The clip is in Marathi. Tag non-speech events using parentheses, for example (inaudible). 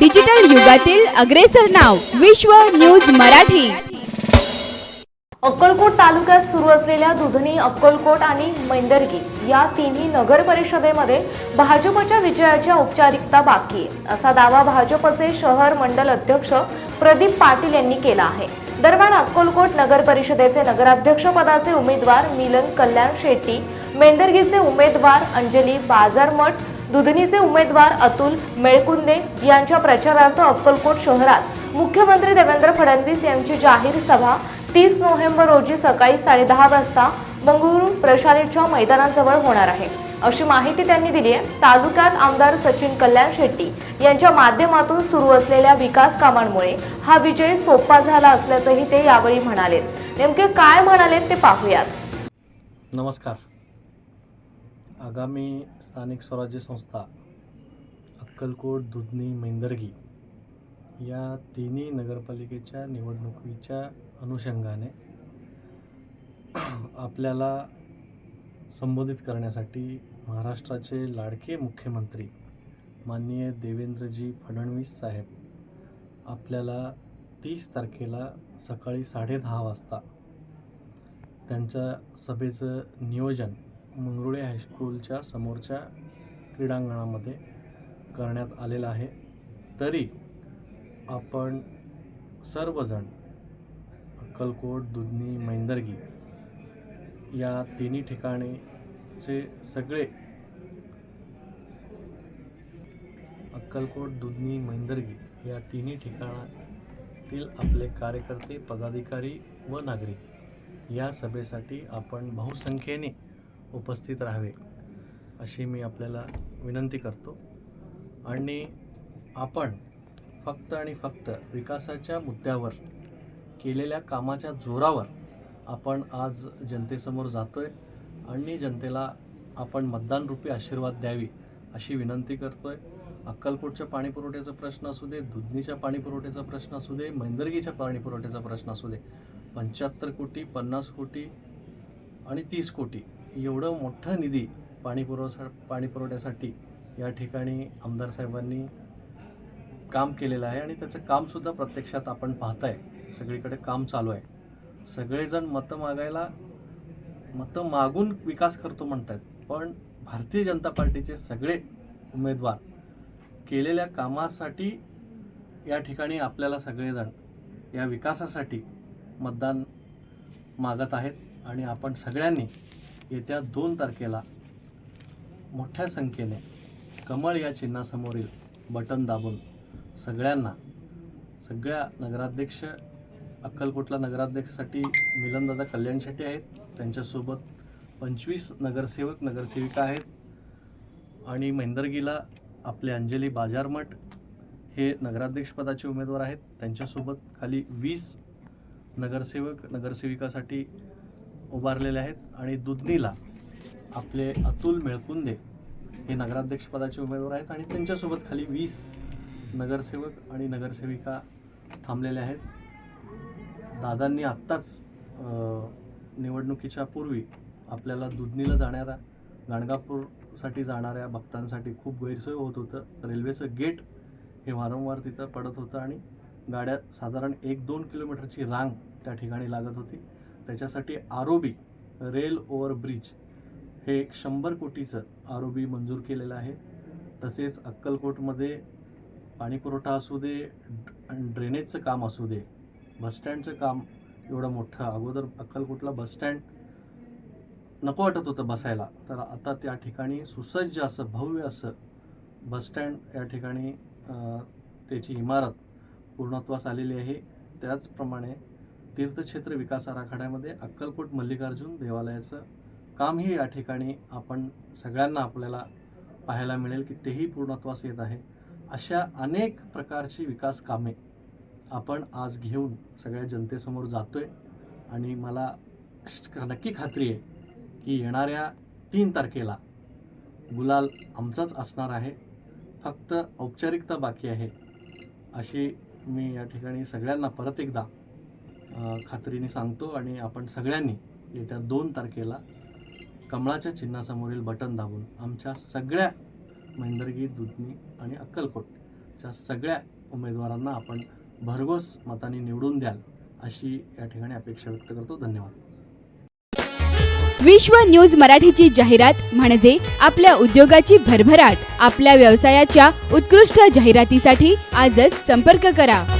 डिजिटल युगातील अग्रेसर नाव विश्व न्यूज मराठी. अक्कलकोट तालुक्यात सुरू असलेल्या दुधनी अक्कलकोट आणि मैंदर्गी या तिन्ही नगर परिषदेमध्ये भाजपच्या विजयाच्या औपचारिकता बाकी आहे. असा दावा भाजपचे शहर मंडल अध्यक्ष प्रदीप पाटील यांनी केला आहे. दरम्यान अक्कलकोट नगर परिषदेचे नगराध्यक्ष पदाचे उमेदवार मिलन कल्याण शेट्टी मेंदर्गीचे उमेदवार अंजली बाजारमठ दुधनीचे उमेदवार अतुल मेळकुंदे यांच्या प्रचारार्थ अक्कलकोट शहरात. मुख्यमंत्री देवेंद्र फडणवीस यांची जाहीर सभा तीस नोव्हेंबर रोजी सकाळी साडेदहा वाजता बंगळुरू प्रशालेच्या मैदानाजवळ होणार आहे. अशी माहिती त्यांनी दिली आहे. तालुक्यात आमदार सचिन कल्याण शेट्टी यांच्या माध्यमातून सुरू असलेल्या विकास कामांमुळे हा विजय सोपा झाला असल्याचंही ते यावेळी म्हणाले नेमके काय म्हणालेत ते पाहूयात. नमस्कार. आगामी स्थानिक स्वराज्य संस्था अक्कलकोट दुधनी मैंदर्गी या तिन्ही नगरपालिकेच्या निवडणुकीच्या अनुषंगाने (clears throat) आपल्याला संबोधित करण्यासाठी महाराष्ट्राचे लाडके मुख्यमंत्री माननीय देवेंद्रजी फडणवीस साहेब आपल्याला तीस तारखेला सकाळी साडेदहा वाजता त्यांच्या सभेचं नियोजन मंगरुळे हायस्कूलच्या समोरच्या क्रीडांगणामध्ये करण्यात आलेलं आहे. तरी आपण सर्वजण अक्कलकोट दुधनी मैंदर्गी या तिन्ही ठिकाणीचे सगळे अक्कलकोट दुधनी मैंदर्गी या तिन्ही ठिकाणातील आपले कार्यकर्ते पदाधिकारी व नागरिक या सभेसाठी आपण बहुसंख्येने उपस्थित राहावे अशी मी आपल्याला विनंती करतो. आणि आपण फक्त आणि फक्त विकासाच्या मुद्द्यावर केलेल्या कामाच्या जोरावर आपण आज जनतेसमोर जातोय आणि जनतेला आपण मतदानरूपी आशीर्वाद द्यावी अशी विनंती करतोय. अक्कलकोटच्या पाणी पुरवठ्याचा प्रश्न असू दे दुधनीच्या पाणीपुरवठ्याचा प्रश्न असू दे मैंदर्गीच्या पाणी पुरवठ्याचा प्रश्न असू दे पंच्याहत्तर कोटी पन्नास कोटी आणि तीस कोटी एवढं मोठं निधी पाणीपुरवसा पाणी पुरवठ्यासाठी या ठिकाणी आमदार साहेबांनी काम केलेलं आहे आणि त्याचं कामसुद्धा प्रत्यक्षात आपण पाहताय. सगळीकडे काम चालू आहे. सगळेजण मतं मागायला मतं मागून विकास करतो म्हणतात पण भारतीय जनता पार्टीचे सगळे उमेदवार केलेल्या कामासाठी या ठिकाणी आपल्याला सगळेजण या विकासासाठी मतदान मागत आहेत आणि आपण सगळ्यांनी येत्या दोन तारखेला मोठ्या संख्येने कमळ या चिन्हासमोरील बटन दाबून सगळ्यांना सगळ्या नगराध्यक्ष अक्कलकोटला नगराध्यक्षसाठी मिलनदादा कल्याण शेट्टी आहेत. त्यांच्यासोबत पंचवीस नगरसेवक नगरसेविका आहेत. आणि मैंदर्गीला आपले अंजली बाजारमठ हे नगराध्यक्षपदाचे उमेदवार आहेत. त्यांच्यासोबत खाली वीस नगरसेवक नगरसेविकासाठी उभारलेले आहेत आणि दुधनीला आपले अतुल मेळकुंदे हे नगराध्यक्षपदाचे उमेदवार आहेत आणि त्यांच्यासोबत खाली वीस नगरसेवक आणि नगरसेविका थांबलेल्या आहेत. दादांनी आत्ताच निवडणुकीच्या पूर्वी आपल्याला दुधनीला जाणाऱ्या गाणगापूरसाठी जाणाऱ्या भक्तांसाठी खूप गैरसोय होत होतं. रेल्वेचं गेट हे वारंवार तिथं पडत होतं आणि गाड्या साधारण एक दोन किलोमीटरची रांग त्या ठिकाणी लागत होती. त्याच्यासाठी R O B rail over bridge हे एक शंभर कोटीचं आरोबी मंजूर केलेलं आहे. तसेच अक्कलकोटमध्ये पाणीपुरवठा असू दे ड्रेनेजचं काम असू दे बसस्टँडचं काम एवढं मोठं अगोदर अक्कलकोटला बसस्टँड नको वाटत होतं बसायला. तर आता त्या ठिकाणी सुसज्ज असं भव्य असं बसस्टँड या ठिकाणी त्याची इमारत पूर्णत्वास आलेली आहे. त्याचप्रमाणे तीर्थक्षेत्र विकास आराखड्यामध्ये अक्कलकोट मल्लिकार्जुन देवालयाचं कामही या ठिकाणी आपण सगळ्यांना आपल्याला पाहायला मिळेल की तेही पूर्णत्वास येत आहे. अशा अनेक प्रकारची विकास कामे आपण आज घेऊन सगळ्या जनतेसमोर जातो आहे आणि मला नक्की खात्री आहे की येणाऱ्या तीन तारखेला गुलाल आमचाच असणार आहे. फक्त औपचारिकता बाकी आहे. अशी मी या ठिकाणी सगळ्यांना परत एकदा खात्रीने सांगतो आणि आपण सगळ्यांनी येत्या दोन तारखेला कमळाच्या चिन्हासमोरील बटन दाबून आमच्या सगळ्या मैंदर्गी दुधनी आणि अक्कलकोटच्या सगळ्या उमेदवारांना आपण भरघोस मताने निवडून द्याल अशी या ठिकाणी अपेक्षा व्यक्त करतो. धन्यवाद. विश्व न्यूज मराठीची जाहिरात म्हणजे आपल्या उद्योगाची भरभराट. आपल्या व्यवसायाच्या उत्कृष्ट जाहिरातीसाठी आजच संपर्क करा.